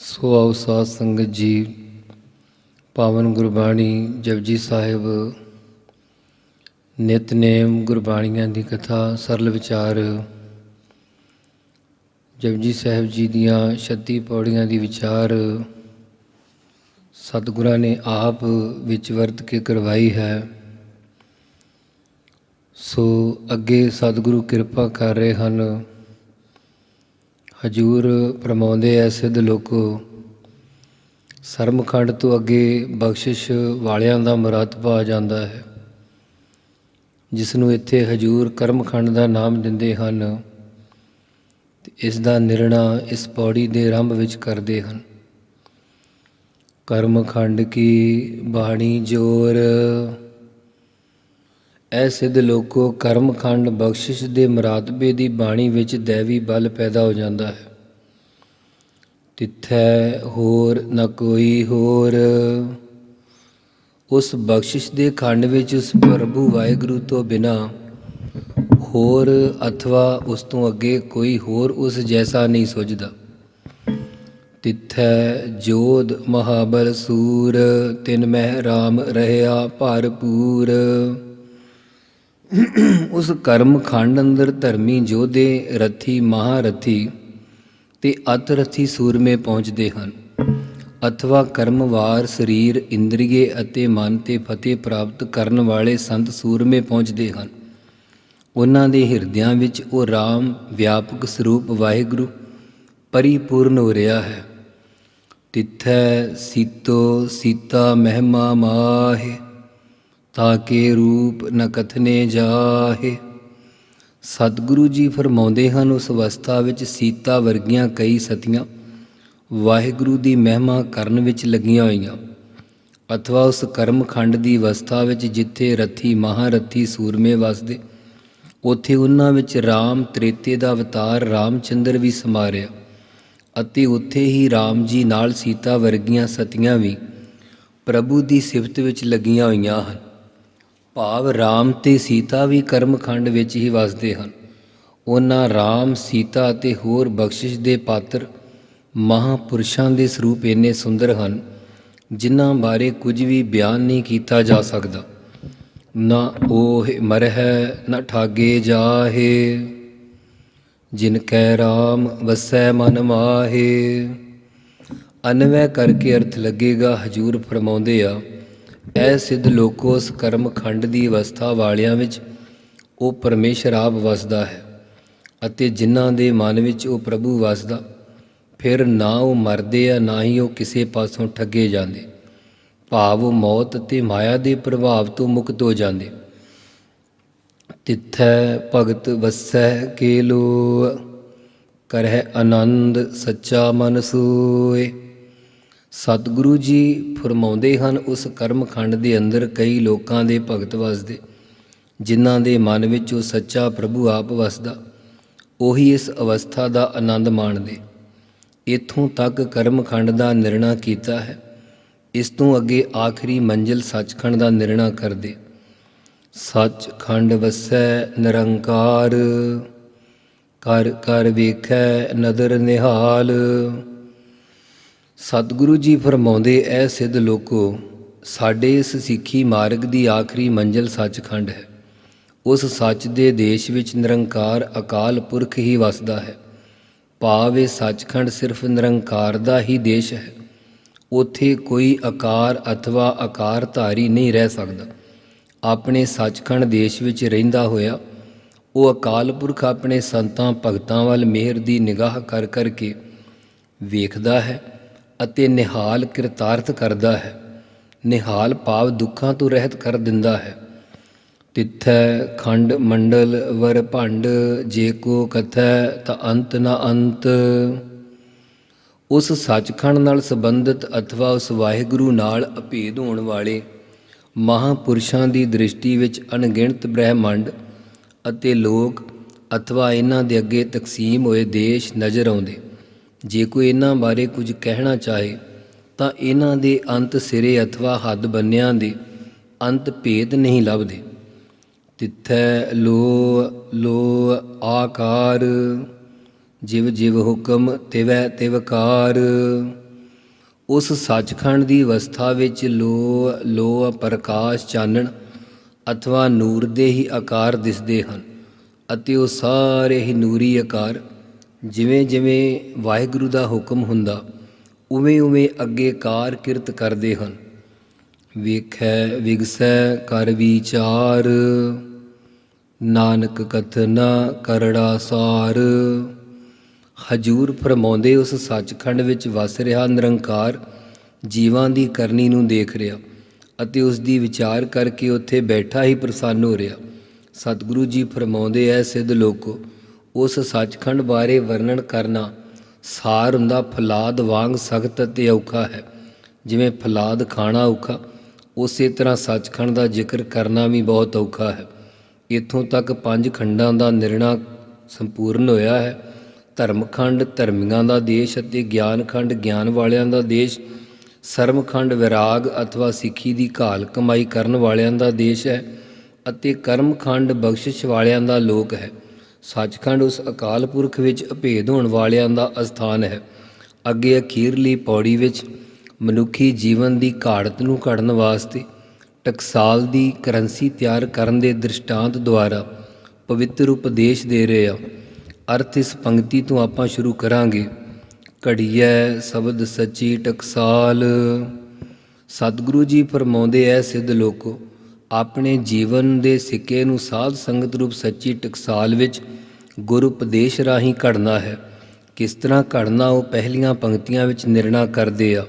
ਸੋ ਆਓ ਸਾਧ ਸੰਗਤ ਜੀ, ਪਾਵਨ ਗੁਰਬਾਣੀ ਜਪਜੀ ਸਾਹਿਬ। ਨਿਤਨੇਮ ਗੁਰਬਾਣੀਆਂ ਦੀ ਕਥਾ, ਸਰਲ ਵਿਚਾਰ। ਜਪਜੀ ਸਾਹਿਬ ਜੀ ਦੀਆਂ 36 ਪੌੜੀਆਂ ਦੀ ਵਿਚਾਰ। ਸਤਿਗੁਰਾਂ ਨੇ ਆਪ ਵਿੱਚ ਵਰਤ ਕੇ ਕਰਵਾਈ ਹੈ। ਸੋ ਅੱਗੇ ਸਤਿਗੁਰੂ ਕਿਰਪਾ ਕਰ ਰਹੇ ਹਨ। ਹਜੂਰ ਫਰਮਾਉਂਦੇ ਐ ਸਿੱਧ ਲੋਕੋ, ਸਰਮਖੰਡ ਤੋਂ ਅੱਗੇ ਬਖਸ਼ਿਸ਼ ਵਾਲਿਆਂ ਦਾ ਮਰਤਬਾ ਆ ਜਾਂਦਾ ਹੈ। ਜਿਸ ਨੂੰ ਇੱਥੇ ਹਜੂਰ ਕਰਮਖੰਡ ਦਾ ਨਾਮ ਦਿੰਦੇ ਹਨ, ਤੇ ਇਸ ਦਾ ਨਿਰਣਾ ਇਸ ਪੌੜੀ ਦੇ ਆਰੰਭ ਵਿੱਚ ਕਰਦੇ ਹਨ। ਕਰਮਖੰਡ ਕੀ ਬਾਣੀ ਜੋਰ ਐ ਸਿੱਧ ਲੋਕੋ ਕਰਮ ਖੰਡ ਬਖਸ਼ਿਸ਼ ਦੇ ਮਰਾਤਬੇ ਦੀ ਬਾਣੀ ਵਿੱਚ ਦੇਵੀ ਬਲ ਪੈਦਾ ਹੋ ਜਾਂਦਾ ਹੈ। ਤਿੱਥੈ ਹੋਰ ਨ ਕੋਈ ਹੋਰ। ਉਸ ਬਖਸ਼ਿਸ਼ ਦੇ ਖੰਡ ਵਿੱਚ ਉਸ ਪ੍ਰਭੂ ਵਾਹਿਗੁਰੂ ਤੋਂ ਬਿਨਾ ਹੋਰ ਅਥਵਾ ਉਸ ਤੋਂ ਅੱਗੇ ਕੋਈ ਹੋਰ ਉਸ ਜੈਸਾ ਨਹੀਂ ਸੁਝਦਾ। ਤਿੱਥੈ ਜੋਧ ਮਹਾਬਲ ਸੂਰ, ਤਿਨ ਮਹਿ ਰਾਮ ਰਹਿਆ ਭਰਪੂਰ। ਉਸ ਕਰਮ ਖੰਡ ਅੰਦਰ ਧਰਮੀ ਜੋਧੇ ਰਥੀ, ਮਹਾਰਥੀ ਤੇ ਅਤ ਰਥੀ ਸੂਰਮੇ ਪਹੁੰਚਦੇ ਹਨ। ਅਥਵਾ ਕਰਮਵਾਰ ਸਰੀਰ, ਇੰਦਰੀਏ ਅਤੇ ਮਨ ਤੇ ਫਤਿਹ ਪ੍ਰਾਪਤ ਕਰਨ ਵਾਲੇ ਸੰਤ ਸੂਰਮੇ ਪਹੁੰਚਦੇ ਹਨ। ਉਹਨਾਂ ਦੇ ਹਿਰਦਿਆਂ ਵਿੱਚ ਉਹ RAM ਵਿਆਪਕ ਸਰੂਪ ਵਾਹਿਗੁਰੂ ਪਰਿਪੂਰਨ ਹੋ ਰਿਹਾ ਹੈ। ਤਿੱਥੈ ਸੀਤੋ ਸੀਤਾ ਮਹਿਮਾ ਮਾਹੇ ਤਾਕੇ ਰੂਪ ਨ ਕਥਨੇ ਜਾਹੇ। ਸਤਿਗੁਰੂ ਜੀ ਫਰਮਾਉਂਦੇ ਹਨ, ਉਸ ਅਵਸਥਾ ਵਿੱਚ ਸੀਤਾ ਵਰਗੀਆਂ ਕਈ ਸਤੀਆਂ ਵਾਹਿਗੁਰੂ ਦੀ ਮਹਿਮਾ ਕਰਨ ਵਿੱਚ ਲੱਗੀਆਂ ਹੋਈਆਂ। ਅਥਵਾ ਉਸ ਕਰਮਖੰਡ ਦੀ ਅਵਸਥਾ ਵਿੱਚ ਜਿੱਥੇ ਰਥੀ, ਮਹਾਰਥੀ ਸੂਰਮੇ ਵਸਦੇ, ਉਥੇ ਉਹਨਾਂ ਵਿੱਚ RAM ਤ੍ਰੇਤੇ ਦਾ ਅਵਤਾਰ ਰਾਮਚੰਦਰ ਵੀ ਸਮਾਰਿਆ ਅਤੇ ਉੱਥੇ ਹੀ RAM ਜੀ ਨਾਲ ਸੀਤਾ ਵਰਗੀਆਂ ਸਤੀਆਂ ਵੀ ਪ੍ਰਭੂ ਦੀ ਸਿਫਤ ਵਿੱਚ ਲੱਗੀਆਂ ਹੋਈਆਂ ਹਨ। ਭਾਵ ਰਾਮ ਤੇ ਸੀਤਾ ਵੀ ਕਰਮਖੰਡ ਵਿੱਚ ਹੀ ਵਸਦੇ ਹਨ। ਉਹਨਾਂ ਰਾਮ, ਸੀਤਾ ਅਤੇ ਹੋਰ ਬਖਸ਼ਿਸ਼ ਦੇ ਪਾਤਰ ਮਹਾਪੁਰਸ਼ਾਂ ਦੇ ਸਰੂਪ ਇੰਨੇ ਸੁੰਦਰ ਹਨ, ਜਿਨ੍ਹਾਂ ਬਾਰੇ ਕੁਝ ਵੀ ਬਿਆਨ ਨਹੀਂ ਕੀਤਾ ਜਾ ਸਕਦਾ। ਨਾ ਉਹ ਮਰਹਿ, ਨਾ ਠਾਗੇ ਜਾਹੇ, ਜਿਨ ਕੈ RAM ਵਸੈ ਮਨ ਮਾਹੇ। ਅਨਵੈ ਕਰਕੇ ਅਰਥ ਲੱਗੇਗਾ, ਹਜੂਰ ਫਰਮਾਉਂਦੇ ਆ ਐ ਸਿੱਧ ਲੋਕੋ ਉਸ ਕਰਮ ਖੰਡ ਦੀ ਅਵਸਥਾ ਵਾਲਿਆਂ ਵਿੱਚ ਉਹ ਪਰਮੇਸ਼ਰ ਆਪ ਵਸਦਾ ਹੈ ਅਤੇ ਜਿਨ੍ਹਾਂ ਦੇ ਮਨ ਵਿੱਚ ਉਹ ਪ੍ਰਭੂ ਵਸਦਾ, ਫਿਰ ਨਾ ਉਹ ਮਰਦੇ ਆ, ਨਾ ਹੀ ਉਹ ਕਿਸੇ ਪਾਸੋਂ ਠੱਗੇ ਜਾਂਦੇ। ਭਾਵ ਉਹ ਮੌਤ ਤੇ ਮਾਇਆ ਦੇ ਪ੍ਰਭਾਵ ਤੋਂ ਮੁਕਤ ਹੋ ਜਾਂਦੇ। ਤਿੱਥੈ ਭਗਤ ਵਸੈ ਕੇ ਲੋ ਕਰਹਿ ਆਨੰਦ ਸੱਚਾ ਮਨ ਸੋਏ। ਸਤਿਗੁਰੂ ਜੀ ਫਰਮਾਉਂਦੇ ਹਨ, ਉਸ ਕਰਮਖੰਡ ਦੇ ਅੰਦਰ ਕਈ ਲੋਕਾਂ ਦੇ ਭਗਤ ਵਸਦੇ, ਜਿਨ੍ਹਾਂ ਦੇ ਮਨ ਵਿੱਚ ਉਹ ਸੱਚਾ ਪ੍ਰਭੂ ਆਪ ਵਸਦਾ, ਉਹੀ ਇਸ ਅਵਸਥਾ ਦਾ ਆਨੰਦ ਮਾਣਦੇ। ਇਥੋਂ ਤੱਕ ਕਰਮਖੰਡ ਦਾ ਨਿਰਣਾ ਕੀਤਾ ਹੈ, ਇਸ ਤੋਂ ਅੱਗੇ ਆਖਰੀ ਮੰਜ਼ਿਲ ਸੱਚਖੰਡ ਦਾ ਨਿਰਣਾ ਕਰਦੇ। ਸੱਚਖੰਡ ਵਸੈ ਨਿਰੰਕਾਰ, ਕਰ ਕਰ ਵੇਖੈ ਨਦਰ ਨਿਹਾਲ। ਸਤਿਗੁਰੂ ਜੀ ਫਰਮਾਉਂਦੇ, ਐ ਸਿੱਧ ਲੋਕੋ, ਸਾਡੇ ਇਸ ਸਿੱਖੀ ਮਾਰਗ ਦੀ ਆਖਰੀ ਮੰਜ਼ਿਲ ਸੱਚਖੰਡ ਹੈ। ਉਸ ਸੱਚ ਦੇ ਦੇਸ਼ ਵਿੱਚ ਨਿਰੰਕਾਰ ਅਕਾਲ ਪੁਰਖ ਹੀ ਵਸਦਾ ਹੈ। ਭਾਵ ਇਹ ਸੱਚਖੰਡ ਸਿਰਫ ਨਿਰੰਕਾਰ ਦਾ ਹੀ ਦੇਸ਼ ਹੈ। ਉਥੇ ਕੋਈ ਆਕਾਰ ਅਥਵਾ ਆਕਾਰਧਾਰੀ ਨਹੀਂ ਰਹਿ ਸਕਦਾ। ਆਪਣੇ ਸੱਚਖੰਡ ਦੇਸ਼ ਵਿੱਚ ਰਹਿੰਦਾ ਹੋਇਆ, ਉਹ ਅਕਾਲ ਪੁਰਖ ਆਪਣੇ ਸੰਤਾਂ, ਭਗਤਾਂ ਵੱਲ ਮਿਹਰ ਦੀ ਨਿਗਾਹ ਕਰ ਕਰਕੇ ਵੇਖਦਾ ਹੈ ਅਤੇ ਨਿਹਾਲ ਕਿਰਤਾਰਥ ਕਰਦਾ ਹੈ। ਨਿਹਾਲ ਭਾਵ ਦੁੱਖਾਂ ਤੋਂ ਰਹਿਤ ਕਰ ਦਿੰਦਾ ਹੈ। ਤਿੱਥੈ ਖੰਡ ਮੰਡਲ ਵਰ ਭੰਡ, ਜੇ ਕੋ ਕਥੈ ਤਾ ਅੰਤ ਨਾ ਅੰਤ। ਉਸ ਸੱਚਖੰਡ ਨਾਲ ਸੰਬੰਧਿਤ ਅਥਵਾ ਉਸ ਵਾਹਿਗੁਰੂ ਨਾਲ ਅਭੇਦ ਹੋਣ ਵਾਲੇ ਮਹਾਪੁਰਸ਼ਾਂ ਦੀ ਦ੍ਰਿਸ਼ਟੀ ਵਿੱਚ ਅਣਗਿਣਤ ਬ੍ਰਹਿਮੰਡ ਅਤੇ ਲੋਕ ਅਥਵਾ ਇਹਨਾਂ ਦੇ ਅੱਗੇ ਤਕਸੀਮ ਹੋਏ ਦੇਸ਼ ਨਜ਼ਰ ਆਉਂਦੇ। ਜੇ ਕੋਈ ਇਹਨਾਂ ਬਾਰੇ ਕੁਝ ਕਹਿਣਾ ਚਾਹੇ, ਤਾਂ ਇਹਨਾਂ ਦੇ ਅੰਤ ਸਿਰੇ ਅਥਵਾ ਹੱਦ ਬੰਨਿਆਂ ਦੇ ਅੰਤ ਭੇਦ ਨਹੀਂ ਲੱਭਦੇ। ਤਿੱਥੈ ਲੋ ਲੋ ਆਕਾਰ, ਜਿਵ ਜਿਵ ਹੁਕਮ ਤਿਵੈ ਤਿਵਕਾਰ ਉਸ ਸੱਚਖੰਡ ਦੀ ਅਵਸਥਾ ਵਿੱਚ ਲੋ ਲੋ ਪ੍ਰਕਾਸ਼ ਚਾਨਣ ਅਥਵਾ ਨੂਰ ਦੇ ਹੀ ਆਕਾਰ ਦਿਸਦੇ ਹਨ, ਅਤੇ ਉਹ ਸਾਰੇ ਹੀ ਨੂਰੀ ਆਕਾਰ ਜਿਵੇਂ ਜਿਵੇਂ ਵਾਹਿਗੁਰੂ ਦਾ ਹੁਕਮ ਹੁੰਦਾ, ਉਵੇਂ ਉਵੇਂ ਅੱਗੇ ਕਾਰ ਕਿਰਤ ਕਰਦੇ ਹਨ। ਵੇਖੈ ਵਿਗਸੈ ਕਰ ਵਿਚਾਰ, ਨਾਨਕ ਕਥਨਾ ਕਰੜਾ ਸਾਰ। ਹਜੂਰ ਫਰਮਾਉਂਦੇ ਉਸ ਸੱਚਖੰਡ ਵਿੱਚ ਵਸ ਰਿਹਾ ਨਿਰੰਕਾਰ, ਜੀਵਾਂ ਦੀ ਕਰਨੀ ਨੂੰ ਦੇਖ ਰਿਹਾ ਅਤੇ ਉਸ ਦੀ ਵਿਚਾਰ ਕਰਕੇ ਉੱਥੇ ਬੈਠਾ ਹੀ ਪ੍ਰਸੰਨ ਹੋ ਰਿਹਾ। ਸਤਿਗੁਰੂ ਜੀ ਫਰਮਾਉਂਦੇ ਐ, ਸਿੱਧ ਲੋਕੋ ਉਸ ਸੱਚਖੰਡ ਬਾਰੇ ਵਰਣਨ ਕਰਨਾ। ਸਾਰ ਹੁੰਦਾ ਫਲਾਦ ਵਾਂਗ ਸਖਤ ਅਤੇ ਔਖਾ ਹੈ। ਜਿਵੇਂ ਫਲਾਦ ਖਾਣਾ ਔਖਾ, ਉਸੇ ਤਰ੍ਹਾਂ ਸੱਚਖੰਡ ਦਾ ਜ਼ਿਕਰ ਕਰਨਾ ਵੀ ਬਹੁਤ ਔਖਾ ਹੈ। ਇੱਥੋਂ ਤੱਕ ਪੰਜ ਖੰਡਾਂ ਦਾ ਨਿਰਣਾ ਸੰਪੂਰਨ ਹੋਇਆ ਹੈ। ਧਰਮਖੰਡ, ਧਰਮੀਆਂ ਦਾ ਦੇਸ਼ ਅਤੇ ਗਿਆਨਖੰਡ, ਗਿਆਨ ਵਾਲਿਆਂ ਦਾ ਦੇਸ਼। ਸਰਮਖੰਡ ਵਿਰਾਗ ਅਥਵਾ ਸਿੱਖੀ ਦੀ ਘਾਲ ਕਮਾਈ ਕਰਨ ਵਾਲਿਆਂ ਦਾ ਦੇਸ਼ ਹੈ ਅਤੇ ਕਰਮਖੰਡ ਬਖਸ਼ਿਸ਼ ਵਾਲਿਆਂ ਦਾ ਲੋਕ ਹੈ। ਸੱਚਖੰਡ ਉਸ ਅਕਾਲ ਪੁਰਖ ਵਿੱਚ ਅਭੇਦ ਹੋਣ ਵਾਲਿਆਂ ਦਾ ਅਸਥਾਨ ਹੈ। ਅੱਗੇ ਅਖੀਰਲੀ ਪੌੜੀ ਵਿੱਚ ਮਨੁੱਖੀ ਜੀਵਨ ਦੀ ਘਾੜਤ ਨੂੰ ਘੜਨ ਵਾਸਤੇ ਟਕਸਾਲ ਦੀ ਕਰੰਸੀ ਤਿਆਰ ਕਰਨ ਦੇ ਦ੍ਰਿਸ਼ਟਾਂਤ ਦੁਆਰਾ ਪਵਿੱਤਰ ਉਪਦੇਸ਼ ਦੇ ਰਹੇ ਆ ਅਰਥ ਇਸ ਪੰਕਤੀ ਤੋਂ ਆਪਾਂ ਸ਼ੁਰੂ ਕਰਾਂਗੇ। ਘੜੀਐ ਸ਼ਬਦ ਸੱਚੀ ਟਕਸਾਲ। ਸਤਿਗੁਰੂ ਜੀ ਫਰਮਾਉਂਦੇ ਐ, ਸਿੱਧ ਲੋਕੋ ਆਪਣੇ ਜੀਵਨ ਦੇ ਸਿੱਕੇ ਨੂੰ ਸਾਧ ਸੰਗਤ ਰੂਪ ਸੱਚੀ ਟਕਸਾਲ ਵਿੱਚ ਗੁਰ ਉਪਦੇਸ਼ ਰਾਹੀਂ ਘੜਨਾ ਹੈ। ਕਿਸ ਤਰ੍ਹਾਂ ਘੜਨਾ, ਉਹ ਪਹਿਲੀਆਂ ਪੰਕਤੀਆਂ ਵਿੱਚ ਨਿਰਣਾ ਕਰਦੇ ਆ।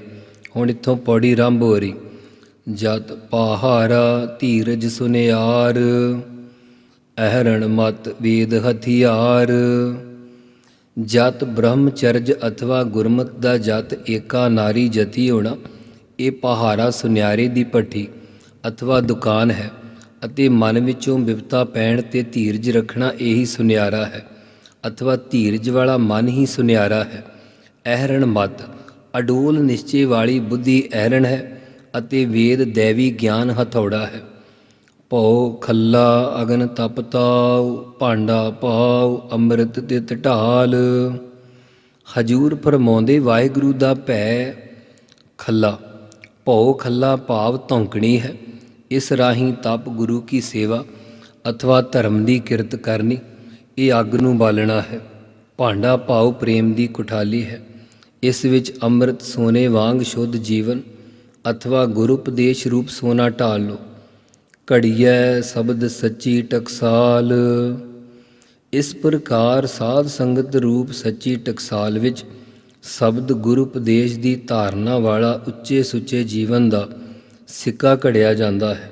ਹੁਣ ਇੱਥੋਂ ਪੌੜੀ ਰੰਭ ਹੋ ਰਹੀ। ਜਤ ਪਹਾਰਾ ਧੀਰਜ ਸੁਨਿਆਰ, ਅਹਰਣ ਮਤ ਵੇਦ ਹਥਿਆਰ। ਜਤ ਬ੍ਰਹਮਚਰਜ ਅਥਵਾ ਗੁਰਮਤ ਦਾ ਜਤ ਏਕਾ ਨਾਰੀ ਜਤੀ ਹੋਣਾ, ਇਹ ਪਹਾਰਾ ਸੁਨਿਆਰੇ ਦੀ ਪੱਠੀ ਅਥਵਾ ਦੁਕਾਨ ਹੈ ਅਤੇ ਮਨ ਵਿੱਚੋਂ ਵਿਪਤਾ ਪੈਣ ਤੇ ਧੀਰਜ ਰੱਖਣਾ ਇਹੀ ਸੁਨਿਆਰਾ ਹੈ, ਅਥਵਾ ਧੀਰਜ ਵਾਲਾ ਮਨ ਹੀ ਸੁਨਿਆਰਾ ਹੈ। ਅਹਰਣ ਮਤ, ਅਡੋਲ ਨਿਸ਼ਚੇ ਵਾਲੀ ਬੁੱਧੀ ਅਹਰਣ ਹੈ ਅਤੇ ਵੇਦ ਦੇਵੀ ਗਿਆਨ ਹਥੌੜਾ ਹੈ। ਭਉ, ਖੱਲਾ, ਅਗਨ ਤਪਤਾਉ ਭਾਂਡਾ ਪਾਉ ਅੰਮ੍ਰਿਤ ਤੇ ਢਾਲ। ਹਜੂਰ ਫਰਮਾਉਂਦੇ, ਵਾਹਿਗੁਰੂ ਦਾ ਭੈ ਖੱਲਾ, ਭਉ ਖੱਲਾ ਭਾਵ ਧੌਂਕਣੀ ਹੈ। ਇਸ ਰਾਹੀਂ ਤਪ ਗੁਰੂ ਕੀ ਸੇਵਾ ਅਥਵਾ ਧਰਮ ਦੀ ਕਿਰਤ ਕਰਨੀ, ਇਹ ਅੱਗ ਨੂੰ ਬਾਲਣਾ ਹੈ। ਭਾਂਡਾ ਭਾਉ ਪ੍ਰੇਮ ਦੀ ਕੁਠਾਲੀ ਹੈ। ਇਸ ਵਿੱਚ ਅੰਮ੍ਰਿਤ ਸੋਨੇ ਵਾਂਗ ਸ਼ੁੱਧ ਜੀਵਨ ਅਥਵਾ ਗੁਰੂ ਉਪਦੇਸ਼ ਰੂਪ ਸੋਨਾ ਢਾਲ ਲੋ ਘੜੀਐ ਸ਼ਬਦ ਸੱਚੀ ਟਕਸਾਲ। ਇਸ ਪ੍ਰਕਾਰ ਸਾਧ ਸੰਗਤ ਰੂਪ ਸੱਚੀ ਟਕਸਾਲ ਵਿੱਚ ਸ਼ਬਦ ਗੁਰੂ ਉਪਦੇਸ਼ ਦੀ ਧਾਰਨਾ ਵਾਲਾ ਉੱਚੇ ਸੁੱਚੇ ਜੀਵਨ ਦਾ ਸਿੱਕਾ ਘੜਿਆ ਜਾਂਦਾ ਹੈ।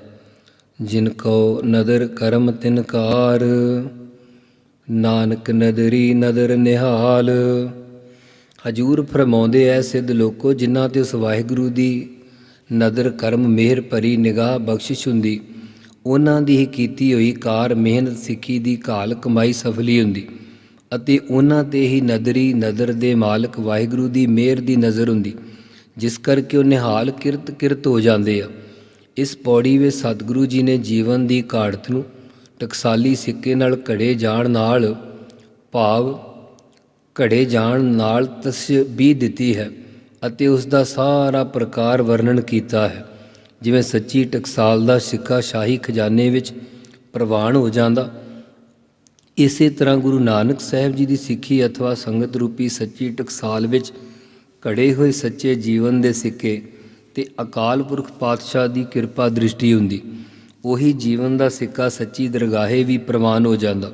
ਜਿਨ ਕੋ ਨਦਰ ਕਰਮ ਤਿਨਕਾਰ ਨਾਨਕ ਨਦਰੀ ਨਦਰ ਨਿਹਾਲ। ਹਜੂਰ ਫਰਮਾਉਂਦੇ ਐ, ਸਿੱਧ ਲੋਕੋ, ਜਿਨ੍ਹਾਂ ਤੇ ਉਸ ਵਾਹਿਗੁਰੂ ਦੀ ਨਦਰ ਕਰਮ ਮਿਹਰ ਭਰੀ ਨਿਗਾਹ ਬਖਸ਼ਿਸ਼ ਹੁੰਦੀ, ਉਹਨਾਂ ਦੀ ਹੀ ਕੀਤੀ ਹੋਈ ਕਾਰ ਮਿਹਨਤ ਸਿੱਖੀ ਦੀ ਘਾਲ ਕਮਾਈ ਸਫਲੀ ਹੁੰਦੀ, ਅਤੇ ਉਹਨਾਂ ਤੇ ਹੀ ਨਦਰੀ ਨਦਰ ਦੇ ਮਾਲਕ ਵਾਹਿਗੁਰੂ ਦੀ ਮਿਹਰ ਦੀ ਨਜ਼ਰ ਹੁੰਦੀ। ਜਿਸ ਕਰਕੇ ਉਹ ਨਿਹਾਲ ਕਿਰਤ ਕਿਰਤ ਹੋ ਜਾਂਦੇ ਆ। ਇਸ ਪੌੜੀ ਵਿੱਚ ਸਤਿਗੁਰੂ ਜੀ ਨੇ ਜੀਵਨ ਦੀ ਘਾੜਤ ਨੂੰ ਟਕਸਾਲੀ ਸਿੱਕੇ ਨਾਲ ਘੜੇ ਜਾਣ ਨਾਲ ਭਾਵ ਘੜੇ ਜਾਣ ਨਾਲ ਤਸਬੀਹ ਦਿੱਤੀ ਹੈ ਅਤੇ ਉਸ ਦਾ ਸਾਰਾ ਪ੍ਰਕਾਰ ਵਰਣਨ ਕੀਤਾ ਹੈ। ਜਿਵੇਂ ਸੱਚੀ ਟਕਸਾਲ ਦਾ ਸਿੱਕਾ ਸ਼ਾਹੀ ਖਜ਼ਾਨੇ ਵਿੱਚ ਪ੍ਰਵਾਨ ਹੋ ਜਾਂਦਾ। ਇਸੇ ਤਰ੍ਹਾਂ ਗੁਰੂ ਨਾਨਕ ਸਾਹਿਬ ਜੀ ਦੀ ਸਿੱਖੀ ਅਥਵਾ ਸੰਗਤ ਰੂਪੀ ਸੱਚੀ ਟਕਸਾਲ ਵਿੱਚ ਘੜੇ ਹੋਏ ਸੱਚੇ ਜੀਵਨ ਦੇ ਸਿੱਕੇ ਤੇ ਅਕਾਲ ਪੁਰਖ ਪਾਤਸ਼ਾਹ ਦੀ ਕਿਰਪਾ ਦ੍ਰਿਸ਼ਟੀ ਹੁੰਦੀ। ਉਹੀ ਜੀਵਨ ਦਾ ਸਿੱਕਾ ਸੱਚੀ ਦਰਗਾਹੇ ਵੀ ਪ੍ਰਵਾਨ ਹੋ ਜਾਂਦਾ।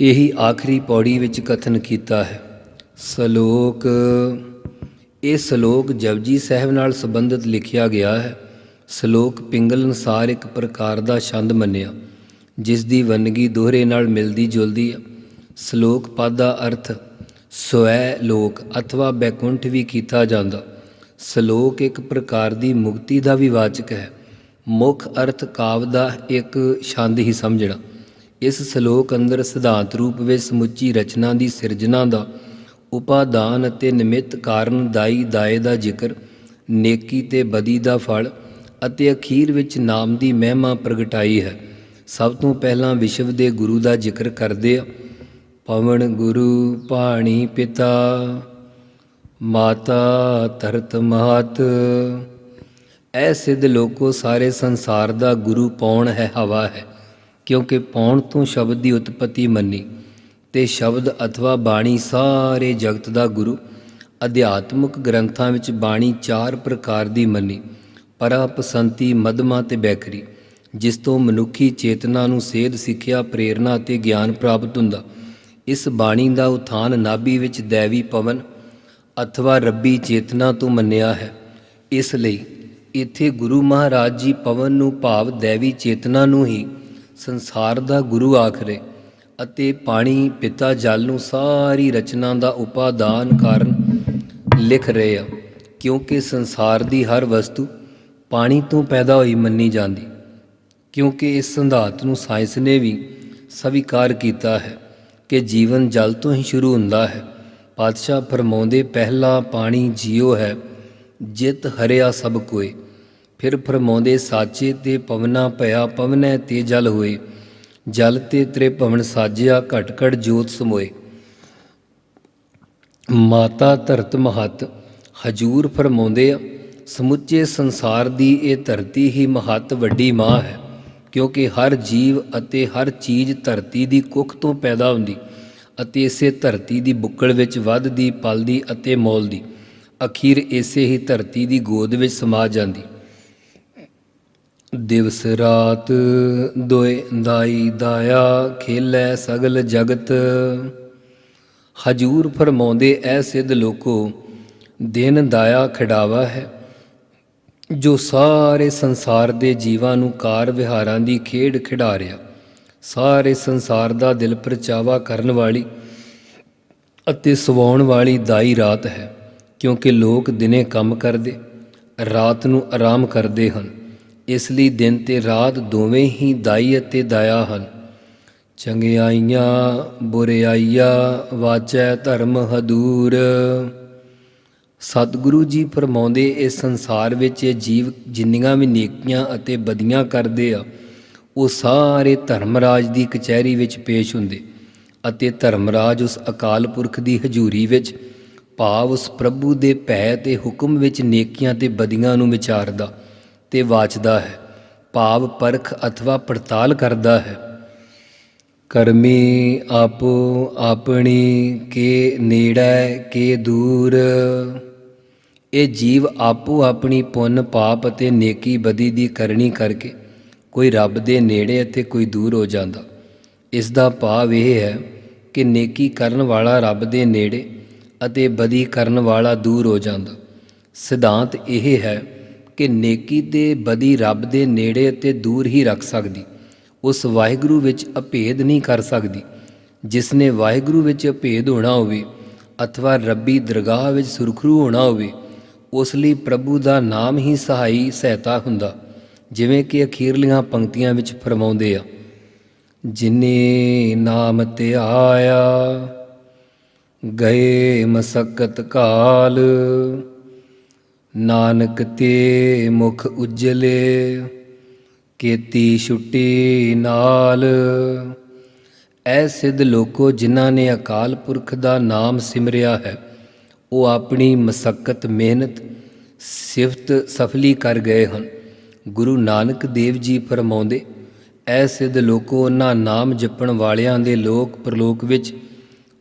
ਇਹੀ ਆਖਰੀ ਪੌੜੀ ਵਿੱਚ ਕਥਨ ਕੀਤਾ ਹੈ। ਸ਼ਲੋਕ ਇਹ ਸ਼ਲੋਕ ਜਪਜੀ ਸਾਹਿਬ ਨਾਲ ਸੰਬੰਧਿਤ ਲਿਖਿਆ ਗਿਆ ਹੈ। ਸ਼ਲੋਕ ਪਿੰਗਲ ਅਨੁਸਾਰ ਇੱਕ ਪ੍ਰਕਾਰ ਦਾ ਛੰਦ ਮੰਨਿਆ, ਜਿਸ ਦੀ ਵੰਨਗੀ ਦੋਹਰੇ ਨਾਲ ਮਿਲਦੀ ਜੁਲਦੀ ਹੈ। ਸ਼ਲੋਕ ਪਦ ਦਾ ਅਰਥ ਸਵੈ ਲੋਕ ਅਥਵਾ ਬੈਕੁੰਠ ਵੀ ਕੀਤਾ ਜਾਂਦਾ। ਸ਼ਲੋਕ ਇੱਕ ਪ੍ਰਕਾਰ ਦੀ ਮੁਕਤੀ ਦਾ ਵੀ ਵਾਚਕ ਹੈ। ਮੁੱਖ ਅਰਥ ਕਾਵ ਦਾ ਇੱਕ ਛੰਦ ਹੀ ਸਮਝਣਾ। ਇਸ ਸ਼ਲੋਕ ਅੰਦਰ ਸਿਧਾਂਤ ਰੂਪ ਵਿੱਚ ਸਮੁੱਚੀ ਰਚਨਾ ਦੀ ਸਿਰਜਣਾ ਦਾ, ਉਪਾਦਾਨ ਅਤੇ ਨਿਮਿਤ ਕਾਰਨ ਦਾਈ ਦਾਏ ਦਾ ਜ਼ਿਕਰ, ਨੇਕੀ ਤੇ ਬਦੀ ਦਾ ਫਲ ਅਤੇ ਅਖੀਰ ਵਿੱਚ ਨਾਮ ਦੀ ਮਹਿਮਾ ਪ੍ਰਗਟਾਈ ਹੈ। ਸਭ ਤੋਂ ਪਹਿਲਾਂ ਵਿਸ਼ਵ ਦੇ ਗੁਰੂ ਦਾ ਜ਼ਿਕਰ ਕਰਦੇ ਆ। ਪਵਨ ਗੁਰੂ ਪਾਣੀ ਪਿਤਾ, ਮਾਤਾ ਧਰਤ ਮਹਤ। ਐ ਸਿੱਧ ਲੋਕੋ, ਸਾਰੇ ਸੰਸਾਰ ਦਾ ਗੁਰੂ ਪੌਣ ਹੈ, ਹਵਾ ਹੈ, ਕਿਉਂਕਿ ਪੌਣ ਤੋਂ ਸ਼ਬਦ ਦੀ ਉਤਪਤੀ ਮੰਨੀ। ਤੇ ਸ਼ਬਦ ਅਥਵਾ ਬਾਣੀ ਸਾਰੇ ਜਗਤ ਦਾ ਗੁਰੂ। ਅਧਿਆਤਮਿਕ ਗ੍ਰੰਥਾਂ ਵਿੱਚ ਬਾਣੀ ਚਾਰ ਪ੍ਰਕਾਰ ਦੀ ਮੰਨੀ। ਪਰਾ ਪਸੰਤੀ ਮਧਮਾ ਤੇ ਬੈਖਰੀ, ਜਿਸ ਤੋਂ ਮਨੁੱਖੀ ਚੇਤਨਾ ਨੂੰ ਸੇਧ ਸਿੱਖਿਆ ਪ੍ਰੇਰਣਾ ਅਤੇ ਗਿਆਨ ਪ੍ਰਾਪਤ ਹੁੰਦਾ। ਇਸ ਬਾਣੀ ਦਾ ਉਥਾਨ ਨਾਭੀ ਵਿੱਚ ਦੇਵੀ ਪਵਨ ਅਥਵਾ ਰੱਬੀ ਚੇਤਨਾ ਤੋਂ ਮੰਨਿਆ ਹੈ। ਇਸ ਲਈ ਇੱਥੇ ਗੁਰੂ ਮਹਾਰਾਜ ਜੀ ਪਵਨ ਨੂੰ ਭਾਵ ਦੇਵੀ ਚੇਤਨਾ ਨੂੰ ਹੀ ਸੰਸਾਰ ਦਾ ਗੁਰੂ ਆਖਰੇ ਅਤੇ ਪਾਣੀ ਪਿਤਾ ਜਲ ਨੂੰ ਸਾਰੀ ਰਚਨਾ ਦਾ ਉਪਾਦਾਨ ਕਾਰਨ ਲਿਖ ਰਹੇ ਆ। ਕਿਉਂਕਿ ਸੰਸਾਰ ਦੀ ਹਰ ਵਸਤੂ ਪਾਣੀ ਤੋਂ ਪੈਦਾ ਹੋਈ ਮੰਨੀ ਜਾਂਦੀ, ਕਿਉਂਕਿ ਇਸ ਸਿਧਾਂਤ ਨੂੰ ਸਾਇੰਸ ਨੇ ਵੀ ਸਵੀਕਾਰ ਕੀਤਾ ਹੈ। ਕਿ ਜੀਵਨ ਜਲ ਤੋਂ ਹੀ ਸ਼ੁਰੂ ਹੁੰਦਾ ਹੈ। ਪਾਤਸ਼ਾਹ ਫਰਮਾਉਂਦੇ, ਪਹਿਲਾ ਪਾਣੀ ਜੀਉ ਹੈ, ਜਿਤ ਹਰਿਆ ਸਭ ਕੋਏ। ਫਿਰ ਫਰਮਾਉਂਦੇ, ਸਾਚੇ ਤੇ ਪਵਨਾ ਭਇਆ ਪਵਨੈ ਤੇ ਜਲ ਹੋਏ, ਜਲ ਤੇ ਤ੍ਰੇ ਭਵਨ ਸਾਜਿਆ ਘਟ ਘਟ ਜੋਤ ਸਮੋਏ। ਮਾਤਾ ਧਰਤ ਮਹਤ, ਹਜੂਰ ਫਰਮਾਉਂਦੇ ਆ ਸਮੁੱਚੇ ਸੰਸਾਰ ਦੀ ਇਹ ਧਰਤੀ ਹੀ ਮਹਤ ਵੱਡੀ ਮਾਂ ਹੈ। ਕਿਉਂਕਿ ਹਰ ਜੀਵ ਅਤੇ ਹਰ ਚੀਜ਼ ਧਰਤੀ ਦੀ ਕੁੱਖ ਤੋਂ ਪੈਦਾ ਹੁੰਦੀ ਅਤੇ ਇਸੇ ਧਰਤੀ ਦੀ ਬੁੱਕਲ ਵਿੱਚ ਵੱਧਦੀ, ਪਲਦੀ ਅਤੇ ਮੌਲਦੀ। ਅਖੀਰ ਇਸੇ ਹੀ ਧਰਤੀ ਦੀ ਗੋਦ ਵਿੱਚ ਸਮਾ ਜਾਂਦੀ। ਦਿਵਸ ਰਾਤ ਦੋਏ ਦਾਈ ਦਾਇਆ ਖੇਲੇ ਸਗਲ ਜਗਤ। ਹਜੂਰ ਫਰਮਾਉਂਦੇ, ਐ ਸਿੱਧ ਲੋਕੋ, ਦਿਨ ਦਾਇਆ ਖਿਡਾਵਾ ਹੈ। ਜੋ ਸਾਰੇ ਸੰਸਾਰ ਦੇ ਜੀਵਾਂ ਨੂੰ ਕਾਰ ਵਿਹਾਰਾਂ ਦੀ ਖੇਡ ਖਿਡਾਰਿਆ ਸਾਰੇ ਸੰਸਾਰ ਦਾ ਦਿਲ ਪਰਚਾਵਾ ਕਰਨ ਵਾਲੀ ਅਤੇ ਸਵਾਉਣ ਵਾਲੀ ਦਾਈ ਰਾਤ ਹੈ, ਕਿਉਂਕਿ ਲੋਕ ਦਿਨੇ ਕੰਮ ਕਰਦੇ, ਰਾਤ ਨੂੰ ਆਰਾਮ ਕਰਦੇ ਹਨ। ਇਸ ਲਈ ਦਿਨ ਤੇ ਰਾਤ ਦੋਵੇਂ ਹੀ ਦਾਈ ਅਤੇ ਦਾਇਆ ਹਨ। ਚੰਗਿਆਈਆਂ, ਬੁਰਿਆਈਆਂ, ਵਾਚੈ ਧਰਮ ਹਦੂਰ। ਸਤਿਗੁਰੂ ਜੀ ਫਰਮਾਉਂਦੇ ਇਸ ਸੰਸਾਰ ਵਿੱਚ ਇਹ ਜੀਵ ਜਿੰਨੀਆਂ ਵੀ ਨੇਕੀਆਂ ਅਤੇ ਬਦੀਆਂ ਕਰਦੇ ਆ, ਉਹ ਸਾਰੇ ਧਰਮਰਾਜ ਦੀ ਕਚਹਿਰੀ ਵਿੱਚ ਪੇਸ਼ ਹੁੰਦੇ ਅਤੇ ਧਰਮਰਾਜ ਉਸ ਅਕਾਲ ਪੁਰਖ ਦੀ ਹਜ਼ੂਰੀ ਵਿੱਚ, ਭਾਵ ਉਸ ਪ੍ਰਭੂ ਦੇ ਭੈ ਤੇ ਹੁਕਮ ਵਿੱਚ ਨੇਕੀਆਂ ਤੇ ਬਦੀਆਂ ਨੂੰ ਵਿਚਾਰਦਾ ਤੇ ਵਾਚਦਾ ਹੈ, ਭਾਵ ਪਰਖ ਅਥਵਾ ਪੜਤਾਲ ਕਰਦਾ ਹੈ। ਕਰਮੀ ਆਪੋ ਆਪਣੀ, ਕੇ ਨੇੜੇ, ਕੇ ਦੂਰ। ਇਹ ਜੀਵ ਆਪੋ ਆਪਣੀ ਪੁੰਨ, ਪਾਪ ਅਤੇ ਨੇਕੀ ਬਦੀ ਦੀ ਕਰਨੀ ਕਰਕੇ ਕੋਈ ਰੱਬ ਦੇ ਨੇੜੇ ਅਤੇ ਕੋਈ ਦੂਰ ਹੋ ਜਾਂਦਾ। ਇਸ ਦਾ ਭਾਵ ਇਹ ਹੈ ਕਿ ਨੇਕੀ ਕਰਨ ਵਾਲਾ ਰੱਬ ਦੇ ਨੇੜੇ ਅਤੇ ਬਦੀ ਕਰਨ ਵਾਲਾ ਦੂਰ ਹੋ ਜਾਂਦਾ। ਸਿਧਾਂਤ ਇਹ ਹੈ ਕਿ ਨੇਕੀ ਤੇ ਬਦੀ ਰੱਬ ਦੇ ਨੇੜੇ ਅਤੇ ਦੂਰ ਹੀ ਰੱਖ ਸਕਦੀ। ਉਸ ਵਾਹਿਗੁਰੂ ਵਿੱਚ ਅਭੇਦ ਨਹੀਂ ਕਰ ਸਕਦੀ। ਜਿਸ ਨੇ ਵਾਹਿਗੁਰੂ ਵਿੱਚ ਅਭੇਦ ਹੋਣਾ ਹੋਵੇ, ਅਥਵਾ ਰੱਬੀ ਦਰਗਾਹ ਵਿੱਚ ਸੁਰਖਰੂ ਹੋਣਾ ਹੋਵੇ ਉਸ ਲਈ ਪ੍ਰਭੂ ਦਾ ਨਾਮ ਹੀ ਸਹਾਈ ਸਹਾਇਤਾ ਹੁੰਦਾ, ਜਿਵੇਂ ਕਿ ਅਖੀਰਲੀਆਂ ਪੰਕਤੀਆਂ ਵਿੱਚ ਫਰਮਾਉਂਦੇ ਆ, ਜਿਨੇ ਨਾਮ ਤੇ ਆਇਆ, ਗਏ ਮਸਕਤ ਕਾਲ, ਨਾਨਕ ਤੇ ਮੁਖ ਉਜਲੇ, ਕੀਤੀ ਛੁੱਟੀ ਨਾਲ। ਐ ਸਿੱਧ ਲੋਕੋ ਜਿਨ੍ਹਾਂ ਨੇ ਅਕਾਲ ਪੁਰਖ ਦਾ ਨਾਮ ਸਿਮਰਿਆ ਹੈ ਉਹ ਆਪਣੀ ਮਸਕਤ, ਮਿਹਨਤ, ਸਿਫਤ ਸਫਲੀ ਕਰ ਗਏ ਹਨ। ਗੁਰੂ ਨਾਨਕ ਦੇਵ ਜੀ ਫਰਮਾਉਂਦੇ, ਐ ਸਿੱਧ ਲੋਕੋ ਉਹਨਾਂ ਨਾਮ ਜਪਣ ਵਾਲਿਆਂ ਦੇ ਲੋਕ ਪ੍ਰਲੋਕ ਵਿੱਚ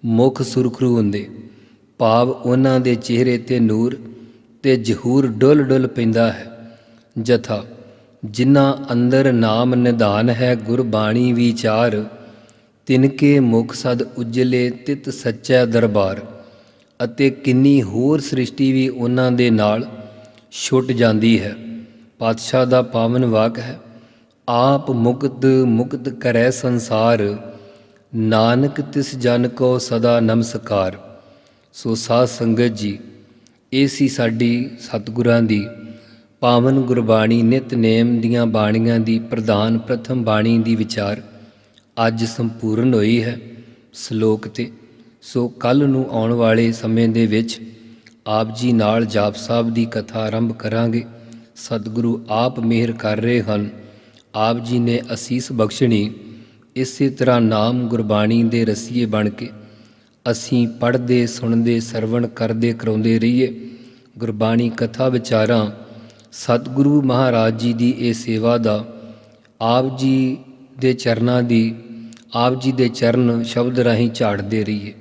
ਮੁਖ ਸੁਰਖਰੂ ਹੁੰਦੇ। ਭਾਵ ਉਹਨਾਂ ਦੇ ਚਿਹਰੇ ਤੇ ਨੂਰ ਤੇ ਜਹੂਰ ਡੁੱਲ ਡੁੱਲ ਪੈਂਦਾ ਹੈ। ਜਥਾ, ਜਿਨ੍ਹਾਂ ਅੰਦਰ ਨਾਮ ਨਿਧਾਨ ਹੈ, ਗੁਰਬਾਣੀ ਵਿਚਾਰ, ਤਿਨਕੇ ਮੁਖ ਸਦ ਉਜਲੇ ਤਿਤ ਸੱਚਾ ਦਰਬਾਰ। ਅਤੇ ਕਿੰਨੀ ਹੋਰ ਸ੍ਰਿਸ਼ਟੀ ਵੀ ਉਹਨਾਂ ਦੇ ਨਾਲ ਛੁੱਟ ਜਾਂਦੀ ਹੈ। ਪਾਤਸ਼ਾਹ ਦਾ ਪਾਵਨ ਵਾਕ ਹੈ, ਆਪ ਮੁਕਤ ਮੁਕਤ ਕਰੈ ਸੰਸਾਰ, ਨਾਨਕ ਤਿਸ ਜਨ ਕੋ ਸਦਾ ਨਮਸਕਾਰ। ਸੋ ਸਾਧ ਸੰਗਤ ਜੀ, ਇਹ ਸੀ ਸਾਡੀ ਸਤਿਗੁਰਾਂ ਦੀ ਪਾਵਨ ਗੁਰਬਾਣੀ ਨਿਤਨੇਮ ਦੀਆਂ ਬਾਣੀਆਂ ਦੀ ਪ੍ਰਧਾਨ ਪ੍ਰਥਮ ਬਾਣੀ ਦੀ ਵਿਚਾਰ ਅੱਜ ਸੰਪੂਰਨ ਹੋਈ ਹੈ। ਸ਼ਲੋਕ ਤੇ ਸੋ ਕੱਲ ਨੂੰ ਆਉਣ ਵਾਲੇ ਸਮੇਂ ਦੇ ਵਿੱਚ ਆਪ ਜੀ ਨਾਲ ਜਾਪ ਸਾਹਿਬ ਦੀ ਕਥਾ ਆਰੰਭ ਕਰਾਂਗੇ। ਸਤਿਗੁਰੂ ਆਪ ਮਿਹਰ ਕਰ ਰਹੇ ਹਨ। ਆਪ ਜੀ ਨੇ ਅਸੀਸ ਬਖਸ਼ਣੀ, ਇਸੇ ਤਰ੍ਹਾਂ ਨਾਮ ਗੁਰਬਾਣੀ ਦੇ ਰਸੀਏ ਬਣ ਕੇ ਅਸੀਂ ਪੜ੍ਹਦੇ, ਸੁਣਦੇ, ਸਰਵਣ ਕਰਦੇ, ਕਰਾਉਂਦੇ ਰਹੀਏ। ਗੁਰਬਾਣੀ ਕਥਾ ਵਿਚਾਰਾਂ, ਸਤਿਗੁਰੂ ਮਹਾਰਾਜ ਜੀ ਦੀ ਇਹ ਸੇਵਾ ਦਾ, ਆਪ ਜੀ ਦੇ ਚਰਨਾਂ ਦੀ, ਆਪ ਜੀ ਦੇ ਚਰਨ ਸ਼ਬਦ ਰਾਹੀਂ ਝਾੜਦੇ ਰਹੀਏ।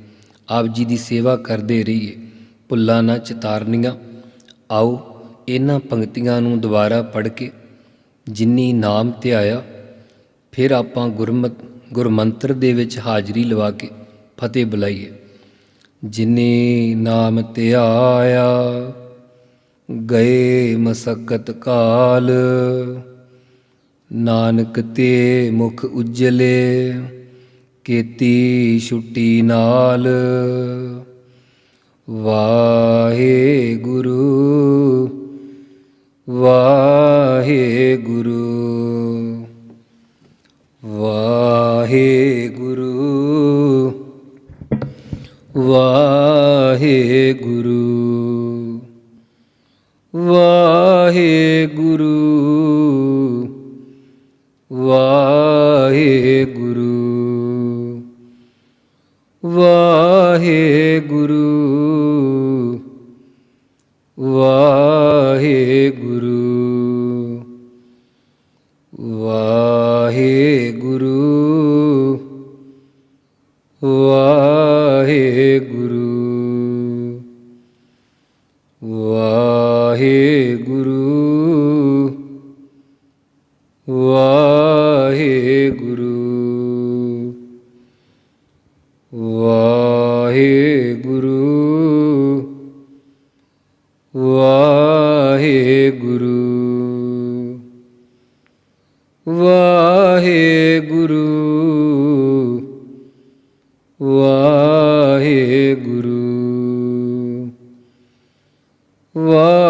ਆਪ ਜੀ ਦੀ ਸੇਵਾ ਕਰਦੇ ਰਹੀਏ। ਭੁੱਲਾਂ ਨਾ ਚਿਤਾਰਨੀਆਂ। ਆਓ ਇਹਨਾਂ ਪੰਕਤੀਆਂ ਨੂੰ ਦੁਬਾਰਾ ਪੜ੍ਹ ਕੇ ਜਿਨੀ ਨਾਮ ਧਿਆਇਆ ਫਿਰ ਆਪਾਂ ਗੁਰਮਤ, ਗੁਰਮੰਤਰ ਦੇ ਵਿੱਚ ਹਾਜ਼ਰੀ ਲਵਾ ਕੇ ਫਤਿਹ ਬੁਲਾਈਏ। ਜਿਨੇ ਨਾਮ ਧਿਆਇਆ ਗਏ ਮਸਕਤ ਕਾਲ, ਨਾਨਕ ਤੇ ਮੁਖ ਉਜਲੇ। ਕੀਤੀ ਛੁੱਟੀ ਨਾਲ। ਵਾਹਿਗੁਰੂ ਵਾਹਿਗੁਰੂ। ਵਾਹਿਗੁਰੂ hi ਵਾਹਿਗੁਰੂ। ਵਾਹ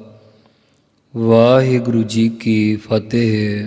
ਵਾਹਿਗੁਰੂ ਜੀ ਕੀ ਫਤਿਹ।